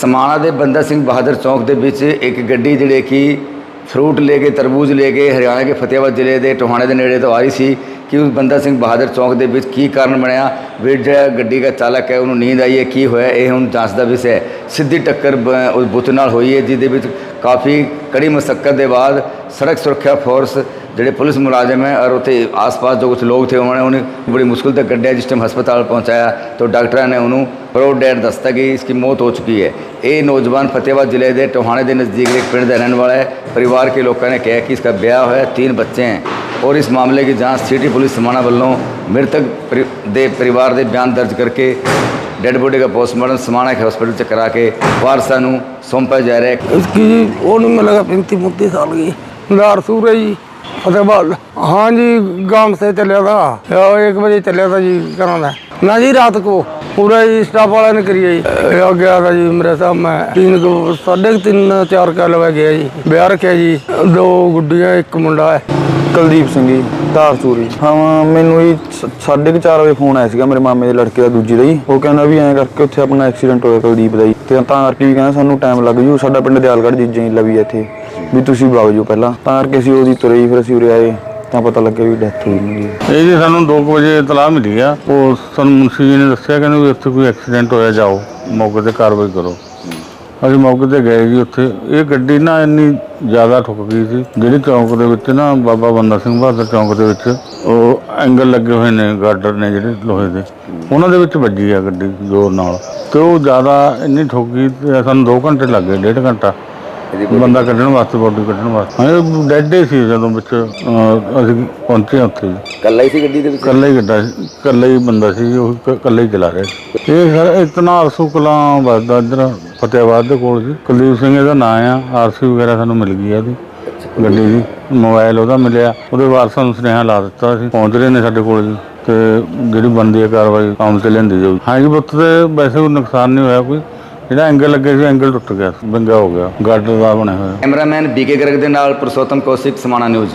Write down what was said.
ਸਮਾਣਾ ਦੇ ਬੰਦਾ ਸਿੰਘ ਬਹਾਦਰ ਚੌਂਕ ਦੇ ਵਿੱਚ ਇੱਕ ਗੱਡੀ ਜਿਹੜੇ ਕਿ ਫਰੂਟ ਲੈ ਕੇ, ਤਰਬੂਜ ਲੈ ਕੇ, ਹਰਿਆਣਾ ਦੇ ਫਤਿਆਬਾਦ ਜ਼ਿਲ੍ਹੇ ਦੇ ਟੋਹਾਣੇ ਦੇ ਨੇੜੇ ਤੋਂ ਆ ਰਹੀ ਸੀ। ਕਿ ਉਸ ਬੰਦਾ ਸਿੰਘ ਬਹਾਦਰ ਚੌਂਕ ਦੇ ਵਿੱਚ ਕੀ ਕਾਰਨ ਬਣਿਆ? ਵੀ ਜਿਹੜਾ ਗੱਡੀ ਦਾ ਚਾਲਕ ਹੈ, ਉਹਨੂੰ ਨੀਂਦ ਆਈ ਹੈ, ਕੀ ਹੋਇਆ? ਇਹ ਹੁਣ ਜਾਂਚ ਦਾ ਵਿਸ਼ਾ ਹੈ ਸਿੱਧੀ ਟੱਕਰ ਉਸ ਬੁੱਤ ਨਾਲ ਹੋਈ ਹੈ, ਜਿਹਦੇ ਵਿੱਚ ਕਾਫੀ ਕੜੀ ਮਸ਼ੱਕਤ ਦੇ ਬਾਅਦ ਸੜਕ ਸੁਰੱਖਿਆ ਫੋਰਸ ਜਿਹੜੇ ਪੁਲਿਸ ਮੁਲਾਜ਼ਮ ਹੈ ਔਰ ਉਥੇ ਆਸ-ਪਾਸ ਜੋ ਕੁਝ ਲੋਕ ਥੇ, ਉਹਨਾਂ ਨੇ ਬੜੀ ਮੁਸ਼ਕਲ 'ਤੇ ਕੱਢਿਆ, ਜਿਸ ਟਾਈਮ ਹਸਪਤਾਲ ਪਹੁੰਚਾਇਆ, ਤਾਂ ਡਾਕਟਰਾਂ ਨੇ ਉਹਨੂੰ ਪ੍ਰੋਡ ਡੈਡ ਦੱਸਤਾ ਕਿ ਇਸ ਦੀ ਮੌਤ ਹੋ ਚੁੱਕੀ ਹੈ। ਇਹ ਨੌਜਵਾਨ ਫਤਿਹਵਾਦ ਜ਼ਿਲ੍ਹੇ ਦੇ ਟੋਹਾਣੇ ਦੇ ਨਜ਼ਦੀਕ ਇੱਕ ਪਿੰਡ ਦਾ ਰਹਿਣ ਵਾਲਾ ਹੈ। ਪਰਿਵਾਰ ਕੇ ਲੋਕਾਂ ਨੇ ਕਿਹਾ ਕਿ ਇਸ ਦਾ ਵਿਆਹ ਹੋਇਆ, ਤਿੰਨ ਬੱਚੇ ਹਨ और इस मामले की जांच सिटी पुलिस समाना ਵੱਲੋਂ ਮ੍ਰਿਤਕ ਪਰਿ- ਦੇ ਪਰਿਵਾਰ ਦੇ ਬਿਆਨ ਦਰਜ ਕਰਕੇ ਡੈੱਡ ਬੋਡੀ ਦਾ ਪੋਸਟਮਾਰਟਮ ਸਮਾਣਾ ਕੇ ਹਸਪਤਾਲ ਚ ਕਰਾ ਕੇ ਵਾਰਸਾਂ ਨੂੰ ਸੌਂਪਿਆ ਜਾ ਰਿਹਾ ਹੈ इसकी जी वो नहीं मिलेगा पैंतीस मुत्तीस साल की दार सूर है जी फतेहबाद हाँ जी गांव से चलिया था या एक बजे चलिया था जी कराना ना जी रात को पूरा जी स्टाफ वाला ने करिए जी या गया था जी मेरे साहब मैं तीन को साढ़े कुछ तीन चार का लगा गया जी ब्याह रखा जी दो गुड्डियाँ एक मुंडा है ਕੁਲਦੀਪ ਸਿੰਘ ਜੀ ਧਾਰਸੂਰੀ ਹਾਂ ਮੈਨੂੰ ਜੀ 4:30 ਵਜੇ ਫੋਨ ਆਇਆ ਸੀਗਾ ਮੇਰੇ ਮਾਮੇ ਦੇ ਲੜਕੇ ਦਾ ਦੂਜੀ ਦਾ ਜੀ। ਉਹ ਕਹਿੰਦਾ ਵੀ ਐਂ ਕਰਕੇ ਉੱਥੇ ਆਪਣਾ ਐਕਸੀਡੈਂਟ ਹੋਇਆ ਕੁਲਦੀਪ ਦਾ ਜੀ। ਤੇ ਤਾਂ ਕਰਕੇ ਵੀ ਕਹਿੰਦਾ ਸਾਨੂੰ ਟਾਈਮ ਲੱਗ ਜੂ ਸਾਡਾ ਪਿੰਡ ਦਿਆਲਗੜ੍ਹ ਜੀਜਾਂ ਹੀ ਲਵੀ ਇੱਥੇ। ਵੀ ਤੁਸੀਂ ਵਗ ਜਾਓ ਪਹਿਲਾਂ। ਤਾਂ ਕਰਕੇ ਅਸੀਂ ਉਹਦੀ ਤੁਰੇ ਜੀ, ਫਿਰ ਅਸੀਂ ਉਰੇ ਆਏ। ਤਾਂ ਪਤਾ ਲੱਗਿਆ ਵੀ ਡੈਥ ਹੋਈ ਨਹੀਂ ਇਹ ਜੀ ਸਾਨੂੰ 2 ਵਜੇ ਇਤਲਾਹ ਮਿਲੀ ਆ। ਉਹ ਸਾਨੂੰ ਮੁਨਸ਼ੀ ਜੀ ਨੇ ਦੱਸਿਆ ਕਹਿੰਦੇ ਵੀ ਉੱਥੇ ਕੋਈ ਐਕਸੀਡੈਂਟ ਹੋਇਆ ਜਾਓ। ਮੌਕੇ ਤੇ ਕਾਰਵਾਈ ਕਰੋ। ਅਸੀਂ ਮੌਕੇ ਤੇ ਗਏ ਜੀ ਉੱਥੇ। ਇਹ ਗੱਡੀ ਨਾ ਇੰਨੀ ਜ਼ਿਆਦਾ ਠੁੱਕ ਗਈ ਸੀ, ਜਿਹੜੀ ਚੌਂਕ ਦੇ ਵਿੱਚ ਨਾ ਬਾਬਾ ਬੰਦਾ ਸਿੰਘ ਬਹਾਦਰ ਚੌਂਕ ਦੇ ਵਿੱਚ, ਉਹ ਐਂਗਲ ਲੱਗੇ ਹੋਏ ਨੇ ਗਾਰਡਰ ਨੇ ਜਿਹੜੇ ਲੋਹੇ ਦੇ। ਉਹਨਾਂ ਦੇ ਵਿੱਚ ਵੱਜੀ ਆ ਗੱਡੀ ਜ਼ੋਰ ਨਾਲ। ਤੇ ਉਹ ਜ਼ਿਆਦਾ ਇੰਨੀ ਠੁੱਕ ਗਈ ਤੇ ਸਾਨੂੰ 2 ਘੰਟੇ ਲੱਗ ਗਏ, ਡੇਢ ਘੰਟਾ। ਬੰਦਾ ਕੱਢਣ ਵਾਸਤੇ ਬੋਡੀ ਕੱਢਣ ਵਾਸਤੇ। ਹਾਂ ਡੈਡ ਹੀ ਸੀ ਜਦੋਂ ਵਿੱਚ ਅਹ, ਅਸੀਂ ਪਹੁੰਚੇ ਉੱਥੇ। ਕੱਲਾ ਹੀ ਸੀ ਗੱਡੀ ਦੇ ਵਿੱਚ? ਇਕੱਲਾ ਹੀ ਗੱਡਾ ਸੀ ਇਕੱਲਾ ਹੀ ਬੰਦਾ ਸੀ ਉਹ ਕ- ਇਕੱਲਾ ਹੀ ਚਲਾ ਰਿਹਾ ਸੀ। ਇਹ ਸਰ ਇਤਨਾ ਅਰਸੂ ਕਲਾਂ ਵੱਜਦਾ ਇੱਧਰ ਫਤਿਆਬਾਦ ਦੇ ਕੋਲ ਸੀ। ਕੁਲਦੀਪ ਸਿੰਘ ਇਹਦਾ ਨਾਂ ਆ ਆਰਸੀ ਵਗੈਰਾ ਸਾਨੂੰ ਮਿਲ ਗਈ ਆ ਉਹਦੀ ਗੱਡੀ ਦੀ। ਮੋਬਾਈਲ ਉਹਦਾ ਮਿਲਿਆ ਉਹਦੇ ਵਾਰਸਾਂ ਨੂੰ ਸੁਨੇਹਾ ਲਾ ਦਿੱਤਾ ਸੀ। ਪਹੁੰਚ ਰਹੇ ਨੇ ਸਾਡੇ ਕੋਲ ਜੀ ਤੇ ਜਿਹੜੀ ਬੰਦੀ ਹੈ ਕਾਰਵਾਈ ਕੰਮ ਤੇ ਲੈਂਦੀ ਜਾਊ ਹਾਂ ਜੀ ਬੁੱਤ ਤੇ ਵੈਸੇ ਕੋਈ ਨੁਕਸਾਨ ਨਹੀਂ ਹੋਇਆ ਕੋਈ। ਜਿਹੜਾ ਐਂਗਲ ਲੱਗੇ ਸੀ ਐਂਗਲ ਟੁੱਟ ਗਿਆ ਬੰਗਾ ਹੋ ਗਿਆ ਗਾਰਡਰ ਦਾ ਬਣਿਆ ਹੋਇਆ। ਕੈਮਰਾਮੈਨ ਬੀਕੇ ਗਰਗ ਦੇ ਨਾਲ ਪੁਰਸ਼ੋਤਮ ਕੌਸ਼ਿਕ, ਸਮਾਣਾ ਨਿਊਜ਼